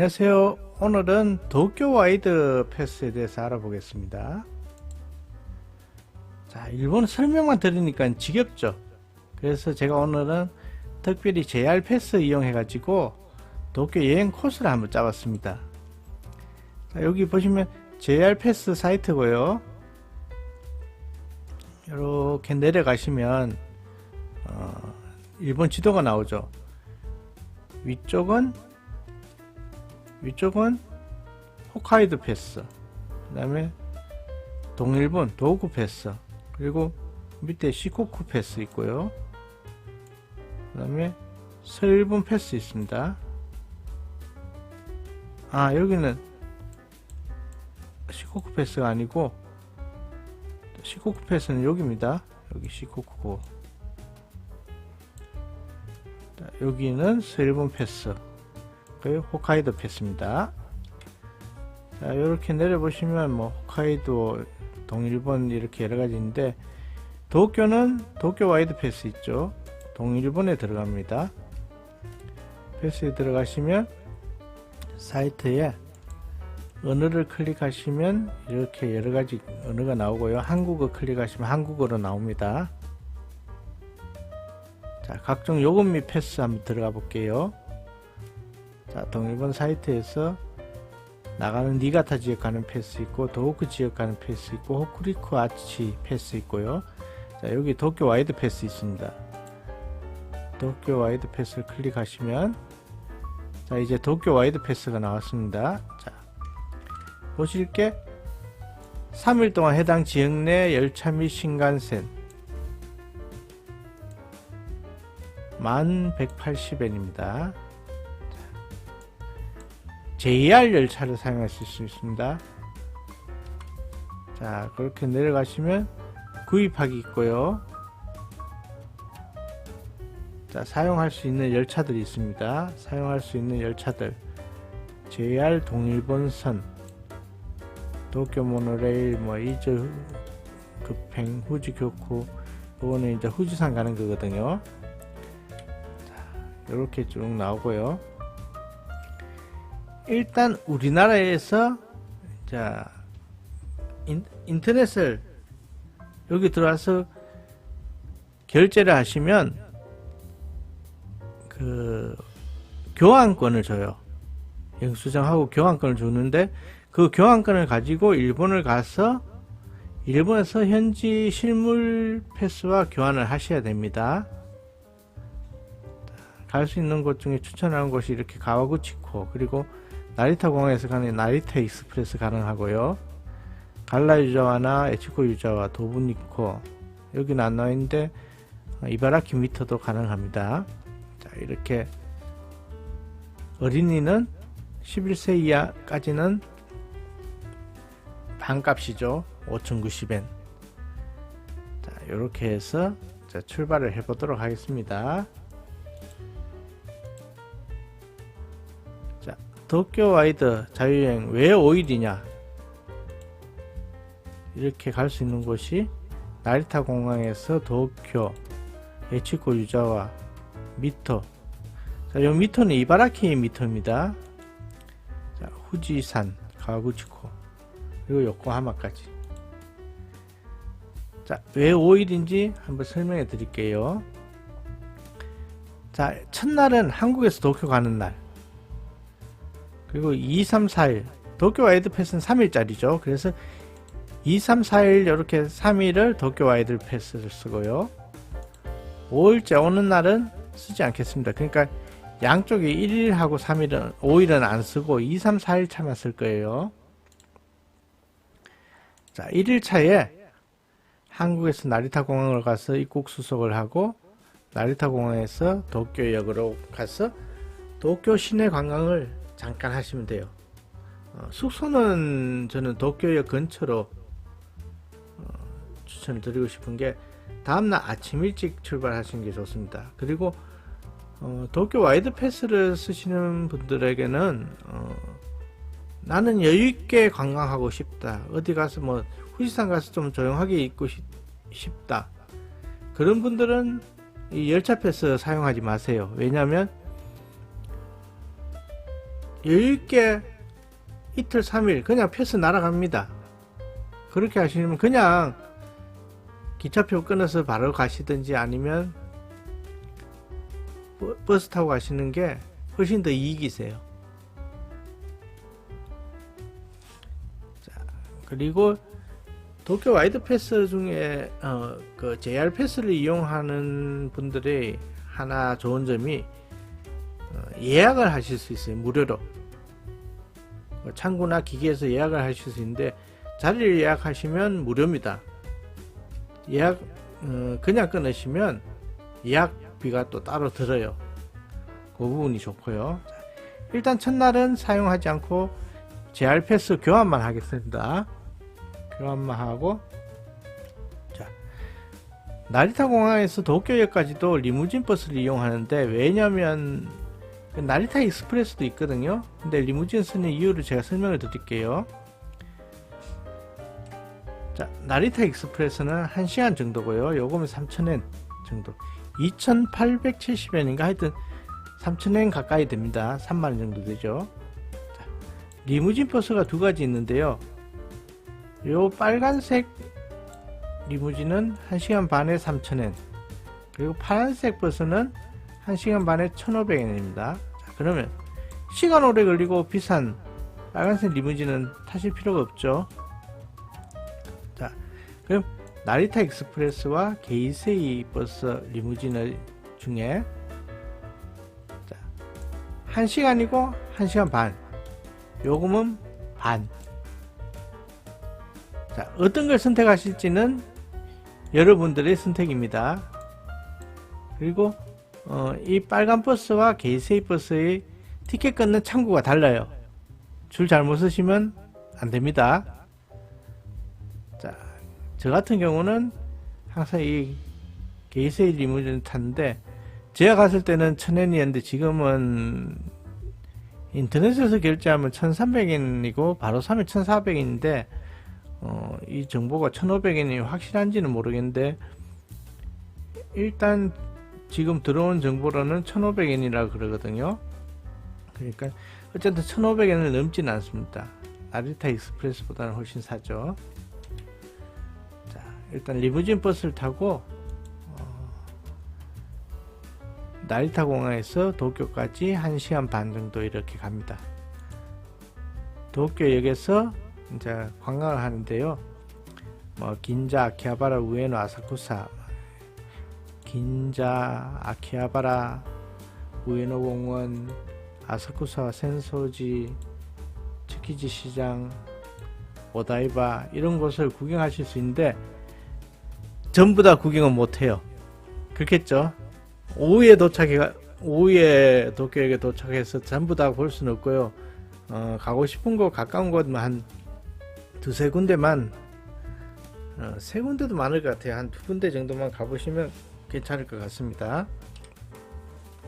안녕하세요. 오늘은 도쿄 와이드 패스에 대해서 알아보겠습니다. 자, 일본 설명만 들으니까 지겹죠? 그래서 제가 오늘은 특별히 JR 패스 이용해가지고 도쿄 여행 코스를 한번 짜봤습니다. 자, 여기 보시면 JR 패스 사이트고요. 이렇게 내려가시면 어, 일본 지도가 나오죠. 위쪽은 위쪽은 홋카이도 패스 그 다음에 동일본 도구 패스 그리고 밑에 시코쿠 패스 있고요. 그 다음에 서일본 패스 있습니다. 아 여기는 시코쿠 패스가 아니고 시코쿠 패스는 여기입니다. 여기 시코쿠 여기는 서일본 패스 그 홋카이도 패스입니다. 자, 이렇게 내려보시면 뭐 홋카이도, 동일본 이렇게 여러 가지 있는데 도쿄는 도쿄 와이드 패스 있죠. 동일본에 들어갑니다. 패스에 들어가시면 사이트에 언어를 클릭하시면 이렇게 여러 가지 언어가 나오고요. 한국어 클릭하시면 한국어로 나옵니다. 자, 각종 요금 및 패스 한번 들어가 볼게요. 자, 동일본 사이트에서 나가는 니가타 지역 가는 패스 있고 도호쿠 지역 가는 패스 있고 호쿠리쿠 아치 패스 있고요. 자, 여기 도쿄 와이드 패스 있습니다. 도쿄 와이드 패스를 클릭하시면 자, 이제 도쿄 와이드 패스가 나왔습니다. 자, 보실 게 3일 동안 해당 지역 내 열차 및 신간센 1180엔입니다. JR 열차를 사용하실 수 있습니다. 자, 그렇게 내려가시면 구입하기 있고요. 자, 사용할 수 있는 열차들이 있습니다. 사용할 수 있는 열차들. JR 동일본선, 도쿄 모노레일, 뭐, 이즈 급행, 후지 교쿠, 그거는 이제 후지산 가는 거거든요. 자, 이렇게 쭉 나오고요. 일단 우리나라에서 자 인, 인터넷을 여기 들어와서 결제를 하시면 그 교환권을 줘요. 영수증하고 교환권을 주는데 그 교환권을 가지고 일본을 가서 일본에서 현지 실물 패스와 교환을 하셔야 됩니다. 갈 수 있는 곳 중에 추천하는 곳이 이렇게 가와구치코 그리고 나리타 공항에서 가는 나리타 익스프레스 가능하고요. 갈라 유자와나 에치코 유자와 도부니코 여기는 안 나와 있는데 이바라키 미터도 가능합니다. 자 이렇게 어린이는 11세 이하까지는 반값이죠. 5,090엔. 자 이렇게 해서 자, 출발을 해보도록 하겠습니다. 도쿄 와이드 자유여행 왜 5일이냐 이렇게 갈 수 있는 곳이 나리타 공항에서 도쿄 에치코 유자와 미터 자, 요 미터는 이바라키 미터입니다. 자, 후지산 가구치코 그리고 요코하마까지 자, 왜 5일인지 한번 설명해 드릴게요. 자, 첫날은 한국에서 도쿄 가는 날. 그리고 2, 3, 4일 도쿄 와이드 패스는 3일짜리죠. 그래서 2, 3, 4일 이렇게 3일을 도쿄 와이드 패스를 쓰고요. 5일째 오는 날은 쓰지 않겠습니다. 그러니까 양쪽이 1일하고 3일은 5일은 안 쓰고 2, 3, 4일 차만 쓸 거예요. 자, 1일 차에 한국에서 나리타 공항을 가서 입국 수속을 하고 나리타 공항에서 도쿄역으로 가서 도쿄 시내 관광을 잠깐 하시면 돼요. 어, 숙소는 저는 도쿄역 근처로 어, 추천을 드리고 싶은 게 다음날 아침 일찍 출발하시는 게 좋습니다. 그리고 어, 도쿄 와이드 패스를 쓰시는 분들에게는 어, 나는 여유 있게 관광하고 싶다. 어디 가서 뭐 후지산 가서 좀 조용하게 있고 싶, 싶다. 그런 분들은 이 열차 패스 사용하지 마세요. 왜냐하면 여유있게 이틀 3일 그냥 패스 날아갑니다. 그렇게 하시면 그냥 기차표 끊어서 바로 가시든지 아니면 버- 버스 타고 가시는 게 훨씬 더 이익이세요. 자, 그리고 도쿄 와이드 패스 중에 어, 그 JR 패스를 이용하는 분들의 하나 좋은 점이 어, 예약을 하실 수 있어요 무료로. 뭐 창구나 기기에서 예약을 하실 수 있는데 자리를 예약하시면 무료입니다. 예약 어, 그냥 끊으시면 예약비가 또 따로 들어요. 그 부분이 좋고요. 자, 일단 첫날은 사용하지 않고 JR 패스 교환만 하겠습니다. 교환만 하고. 자 나리타 공항에서 도쿄역까지도 리무진 버스를 이용하는데 왜냐면 그 나리타 익스프레스도 있거든요. 근데 리무진 쓰는 이유를 제가 설명을 드릴게요. 자 나리타 익스프레스는 1시간 정도고요. 요금은 3,000엔 정도. 2,870엔인가? 하여튼 3,000엔 가까이 됩니다. 3만원 정도 되죠. 자, 리무진 버스가 두 가지 있는데요. 요 빨간색 리무진은 1시간 반에 3,000엔. 그리고 파란색 버스는 1시간 반에 1,500엔입니다. 자, 그러면 시간 오래 걸리고 비싼 빨간색 리무진은 타실 필요가 없죠. 자, 그럼 나리타 익스프레스와 게이세이 버스 리무진 중에 자, 1시간이고 1시간 반 요금은 반 자, 어떤 걸 선택하실지는 여러분들의 선택입니다. 그리고 어, 이 빨간 버스와 게이세이 버스의 티켓 끊는 창구가 달라요. 줄 잘못 쓰시면 안 됩니다. 자, 저 같은 경우는 항상 이 게이세이 리무진 탔는데 제가 갔을 때는 1000엔이었는데 지금은 인터넷에서 결제하면 1300엔이고 바로 사면 1400엔인데 어, 이 정보가 1500엔이 확실한지는 모르겠는데 일단 지금 들어온 정보로는 1500엔이라 그러거든요. 그러니까 어쨌든 1500엔을 넘지는 않습니다. 나리타 익스프레스보다는 훨씬 사죠. 자 일단 리무진 버스를 타고 어, 나리타 공항에서 도쿄까지 1시간 반 정도 이렇게 갑니다. 도쿄역에서 이제 관광을 하는데요. 뭐 긴자, 아키하바라, 우에노, 아사쿠사, 긴자, 아키하바라, 우에노 공원, 아사쿠사, 센소지, 츠키지 시장, 오다이바 이런 곳을 구경하실 수 있는데 전부 다 구경은 못해요. 그렇겠죠? 오후에 도착해 오후에 도쿄역에 도착해서 전부 다 볼 수는 없고요. 어, 가고 싶은 곳 가까운 곳만 한 두세 군데만 어, 세 군데도 많을 것 같아요 한 두 군데 정도만 가보시면 괜찮을 것 같습니다.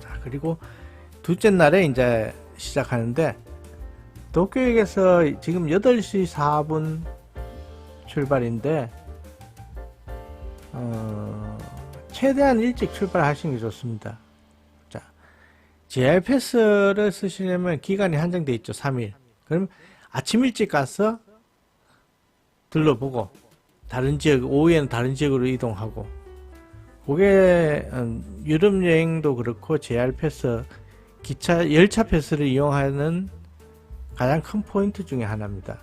자 그리고 둘째 날에 이제 시작하는데 도쿄역에서 지금 8시 4분 출발인데 어, 최대한 일찍 출발하시는 게 좋습니다. 자 JR 패스를 쓰시려면 기간이 한정돼 있죠 3일. 그럼 아침 일찍 가서 둘러보고 다른 지역 오후에는 다른 지역으로 이동하고 그게 음, 유럽 여행도 그렇고 JR 패스 기차 열차 패스를 이용하는 가장 큰 포인트 중에 하나입니다.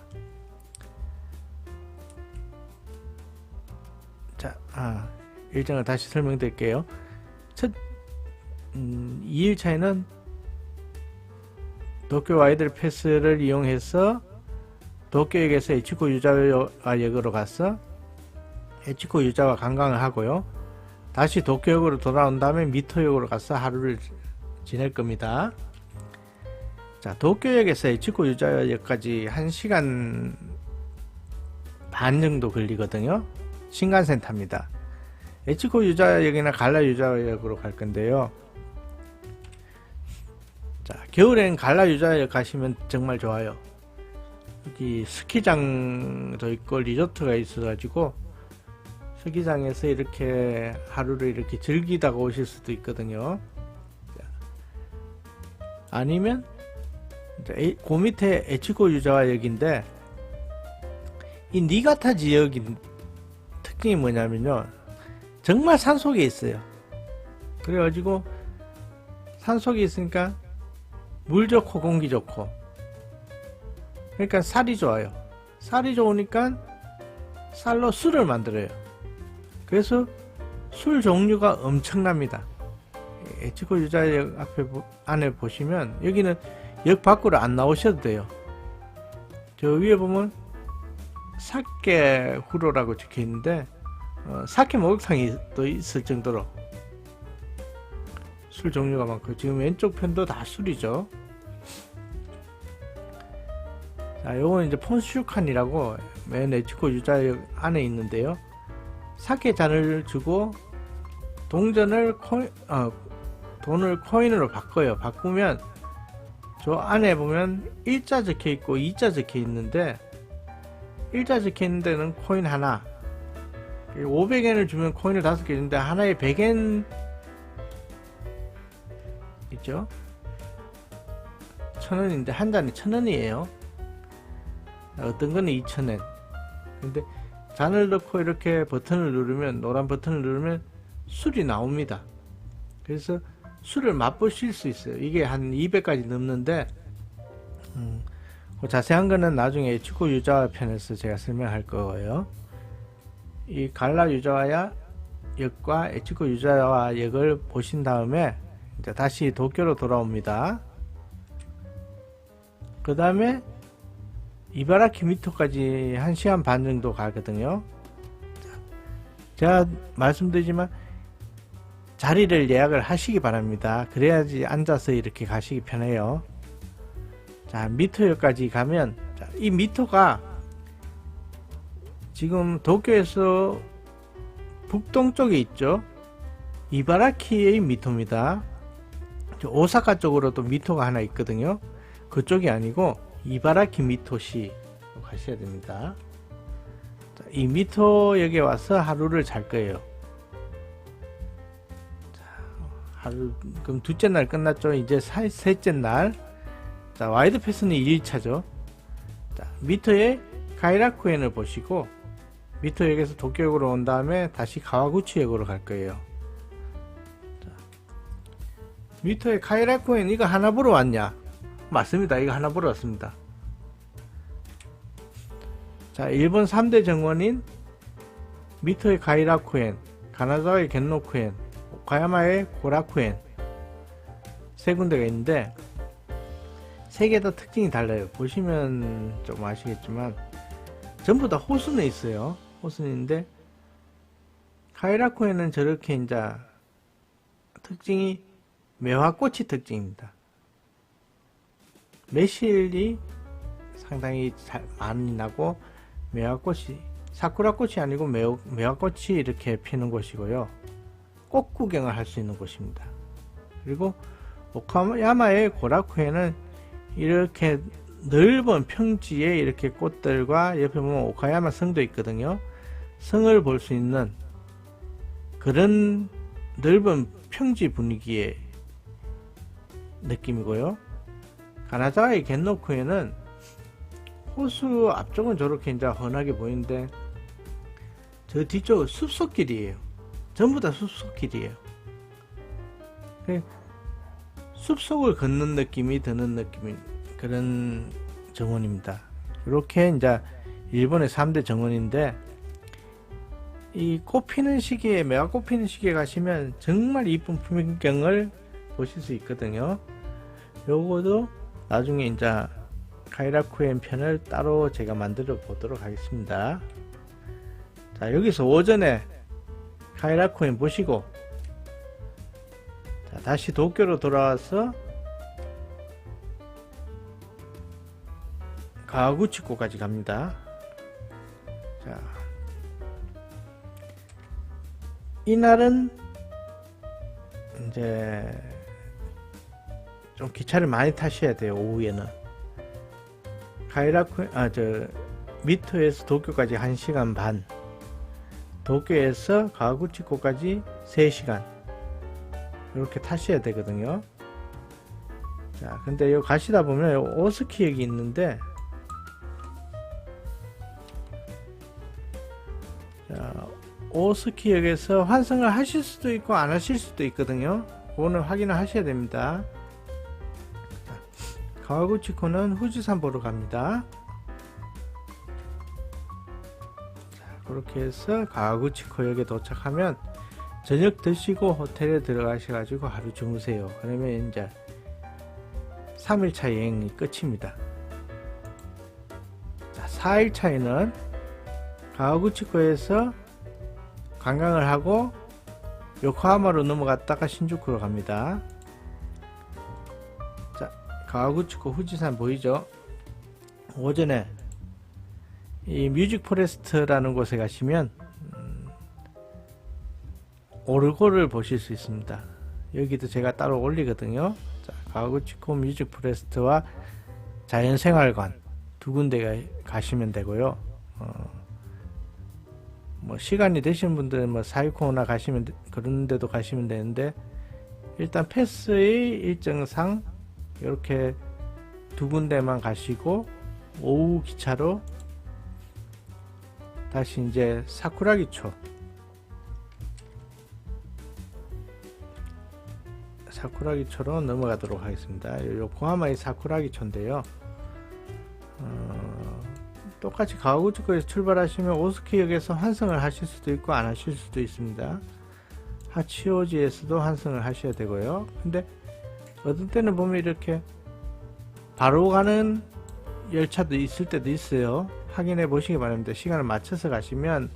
자, 아, 일정을 다시 설명드릴게요. 첫 음, 2일차에는 도쿄 와이드 패스를 이용해서 도쿄역에서 에치코 유자와역으로 가서 에치코 유자와 관광을 하고요. 다시 도쿄역으로 돌아온 다음에 미토역으로 가서 하루를 지낼 겁니다. 자, 도쿄역에서 에치코 유자역까지 1시간 반 정도 걸리거든요. 신간센 탑니다. 에치코 유자역이나 갈라 유자역으로 갈 건데요. 자, 겨울엔 갈라 유자역 가시면 정말 좋아요. 여기 스키장도 있고 리조트가 있어가지고 스키장에서 이렇게 하루를 이렇게 즐기다가 오실 수도 있거든요. 아니면 그 밑에 에치고 유자와 역인데 이 니가타 지역인 특징이 뭐냐면요. 정말 산속에 있어요. 그래가지고 산속에 있으니까 물 좋고 공기 좋고. 그러니까 살이 좋아요. 살이 좋으니까 쌀로 술을 만들어요 그래서 술 종류가 엄청납니다 에치고 유자역 앞에 보- 안에 보시면 여기는 역 밖으로 안 나오셔도 돼요. 저 위에 보면 사케 후로라고 적혀 있는데 어, 사케 목욕탕이 또 있을 정도로 술 종류가 많고 지금 왼쪽 편도 다 술이죠. 자, 요건 이제 폰슈칸이라고 맨 에치코 유자역 안에 있는데요. 사케 잔을 주고 동전을 코인, 어, 돈을 코인으로 바꿔요. 바꾸면 저 안에 보면 일자 적혀 있고 이자 적혀 있는데 일자 적혀 있는 데는 코인 하나. 500엔을 주면 코인을 다섯 개 주는데 하나에 100엔 있죠? 천원인데 한 잔에 천원이에요. 어떤 거는 2천엔. 근데 잔을 넣고 이렇게 버튼을 누르면 노란 버튼을 누르면 술이 나옵니다 그래서 술을 맛보실 수 있어요. 이게 한 200까지 넘는데 음, 그 자세한 거는 나중에 축구 유자화 편에서 제가 설명할 거고요. 이 갈라 유자화 역과 에치코 유자화 역을 보신 다음에 이제 다시 도쿄로 돌아옵니다. 그 다음에 이바라키 미토까지 1시간 반 정도 가거든요. 제가 말씀드리지만 자리를 예약을 하시기 바랍니다. 그래야지 앉아서 이렇게 가시기 편해요. 자, 미터역까지 가면, 자, 이 미터가 지금 도쿄에서 북동쪽에 있죠. 이바라키의 미터입니다. 저 오사카 쪽으로도 미터가 하나 있거든요. 그쪽이 아니고 이바라키 미토시 가셔야 됩니다. 자, 이 미터역에 와서 하루를 잘 거예요. 하루 그럼 둘째 날 끝났죠. 이제 사, 셋째 날. 자, 와이드 패스는 1일차죠. 자, 미터의 가이라쿠엔을 보시고 미터역에서 도쿄역으로 온 다음에 다시 가와구치역으로 갈 거예요. 자, 미터의 가이라쿠엔 이거 하나 보러 왔냐? 맞습니다. 이거 하나 보러 왔습니다. 자, 일본 3대 정원인 미터의 가이라쿠엔, 가나자와의 겐노쿠엔, 오카야마의 고라쿠엔 세 군데가 있는데 세 개 다 특징이 달라요. 보시면 좀 아시겠지만 전부 다 호수는 있어요. 호수는 있는데 카이라쿠에는 저렇게 이제 특징이 매화꽃이 특징입니다. 매실이 상당히 잘 많이 나고 매화꽃이 사쿠라꽃이 아니고 매화, 매화꽃이 이렇게 피는 곳이고요. 꽃 구경을 할 수 있는 곳입니다. 그리고 오카야마의 고라쿠에는 이렇게 넓은 평지에 이렇게 꽃들과 옆에 보면 오카야마 성도 있거든요. 성을 볼 수 있는 그런 넓은 평지 분위기의 느낌이고요. 가나자와의 겐노쿠에는 호수 앞쪽은 저렇게 이제 훤하게 보이는데 저 뒤쪽은 숲속길이에요. 전부 다 숲속길이에요. 그 숲속을 걷는 느낌이 드는 느낌인 그런 정원입니다. 이렇게 이제 일본의 3대 정원인데 이 꽃피는 시기에 매화 꽃피는 시기에 가시면 정말 이쁜 풍경을 보실 수 있거든요. 요거도 나중에 이제 카이라쿠엔 편을 따로 제가 만들어 보도록 하겠습니다. 자 여기서 오전에 카이라쿠엔 보시고 자, 다시 도쿄로 돌아와서 가구치코까지 갑니다. 자, 이날은 이제 좀 기차를 많이 타셔야 돼요. 오후에는 가이라쿠 아저 미터에서 도쿄까지 1시간 반 도쿄에서 가구치코까지 3시간 이렇게 타셔야 되거든요 자, 근데 여기 가시다 보면 요 오스키역이 있는데 자, 오스키역에서 환승을 하실 수도 있고 안 하실 수도 있거든요. 그거는 확인을 하셔야 됩니다. 자, 가와구치코는 후지산 보러 갑니다. 자, 그렇게 해서 가와구치코역에 도착하면 저녁 드시고 호텔에 들어가셔가지고 하루 주무세요. 그러면 이제 3일차 여행이 끝입니다. 자, 4일차에는 가와구치코에서 관광을 하고 요코하마로 넘어갔다가 신주쿠로 갑니다. 자, 가와구치코 후지산 보이죠? 오전에 이 뮤직 포레스트라는 곳에 가시면 음, 오르골을 보실 수 있습니다. 여기도 제가 따로 올리거든요. 자, 가구치코 뮤직 포레스트와 자연생활관 두 군데 가시면 되고요. 어, 뭐 시간이 되시는 분들은 뭐 사이코나 가시면 되- 그런 데도 가시면 되는데 일단 패스의 일정상 이렇게 두 군데만 가시고 오후 기차로 다시 이제 사쿠라기초 사쿠라기초로 넘어가도록 하겠습니다. 요 요코하마의 사쿠라기초인데요. 어, 똑같이 가와구치코에서 출발하시면 오스키역에서 환승을 하실 수도 있고 안 하실 수도 있습니다. 하치오지에서도 환승을 하셔야 되고요. 근데 어떤 때는 보면 이렇게 바로 가는 열차도 있을 때도 있어요. 확인해 보시기 바랍니다. 시간을 맞춰서 가시면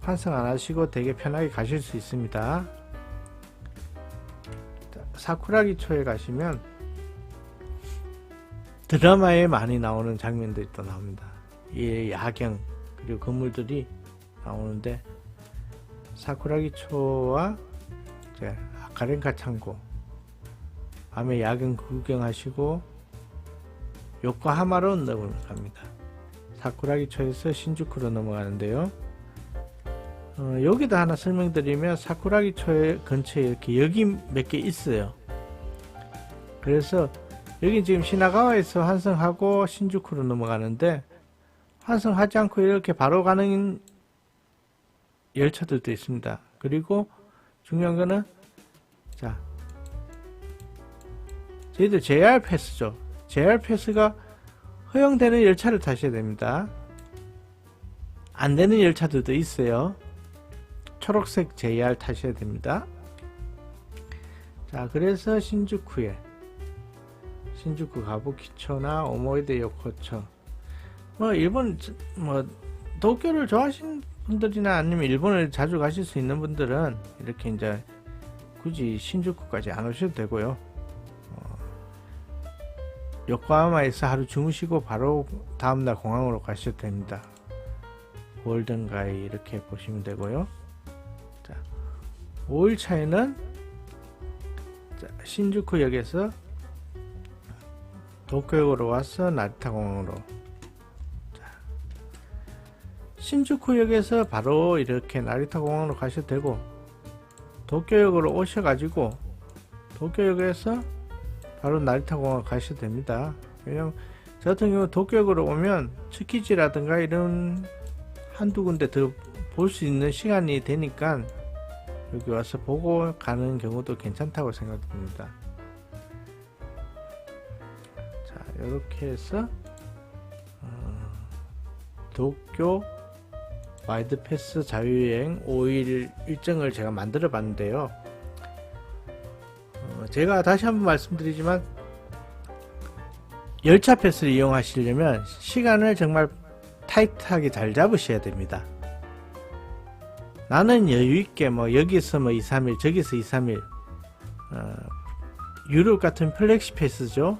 환승 안 하시고 되게 편하게 가실 수 있습니다. 자, 사쿠라기초에 가시면 드라마에 많이 나오는 장면들이 또 나옵니다. 이 야경 그리고 건물들이 나오는데 사쿠라기초와 아카렌카 창고 밤에 야경 구경하시고 요코하마로 넘어갑니다. 사쿠라기초에서 신주쿠로 넘어가는데요. 어, 여기도 하나 설명드리면 사쿠라기초에 근처에 이렇게 역이 몇개 있어요. 그래서 여기 지금 시나가와에서 환승하고 신주쿠로 넘어가는데 환승하지 않고 이렇게 바로 가는 열차들도 있습니다. 그리고 중요한 거는 자 저희들 JR 패스죠. JR 패스가 허용되는 열차를 타셔야 됩니다. 안 되는 열차들도 있어요. 초록색 JR 타셔야 됩니다. 자, 그래서 신주쿠에 신주쿠 가부키초나 오모이데 요코초 뭐 일본 뭐 도쿄를 좋아하시는 분들이나 아니면 일본을 자주 가실 수 있는 분들은 이렇게 이제 굳이 신주쿠까지 안 오셔도 되고요. 어, 요코하마에서 하루 주무시고 바로 다음날 공항으로 가셔도 됩니다. 골든가이 이렇게 보시면 되고요. 자, 5일 차에는 자, 신주쿠역에서 도쿄역으로 와서 나리타 공항으로 신주쿠역에서 바로 이렇게 나리타 공항으로 가셔도 되고 도쿄역으로 오셔가지고 도쿄역에서 바로 나리타 공항 가셔도 됩니다. 왜냐면 저 같은 경우 도쿄역으로 오면 츠키지라든가 이런 한두 군데 더 볼 수 있는 시간이 되니까 여기 와서 보고 가는 경우도 괜찮다고 생각됩니다. 자, 이렇게 해서 어, 도쿄 와이드 패스 자유여행 5일 일정을 제가 만들어 봤는데요. 어, 제가 다시 한번 말씀드리지만 열차 패스를 이용하시려면 시간을 정말 타이트하게 잘 잡으셔야 됩니다. 나는 여유있게 뭐 여기서 뭐 2, 3일 저기서 2, 3일 어, 유럽 같은 플렉시 패스죠.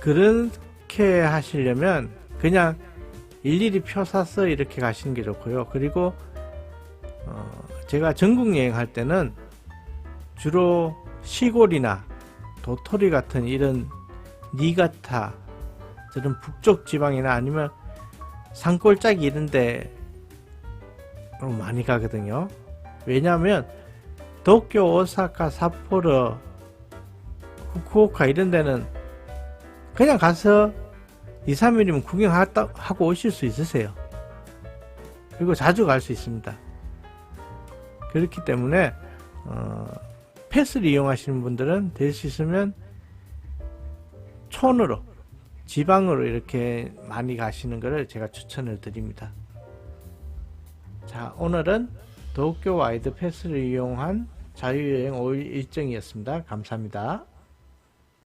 그렇게 하시려면 그냥 일일이 표 사서 이렇게 가시는 게 좋고요. 그리고 어, 제가 전국 여행할 때는 주로 시골이나 도토리 같은 이런 니가타 저런 북쪽 지방이나 아니면 산골짜기 이런데 많이 가거든요. 왜냐하면 도쿄, 오사카, 삿포로, 후쿠오카 이런 데는 그냥 가서 2, 3일이면 구경하고 오실 수 있으세요. 그리고 자주 갈 수 있습니다. 그렇기 때문에 어, 패스를 이용하시는 분들은 될 수 있으면 촌으로 지방으로 이렇게 많이 가시는 것을 제가 추천을 드립니다. 자, 오늘은 도쿄 와이드 패스를 이용한 자유여행 5일 일정이었습니다. 감사합니다.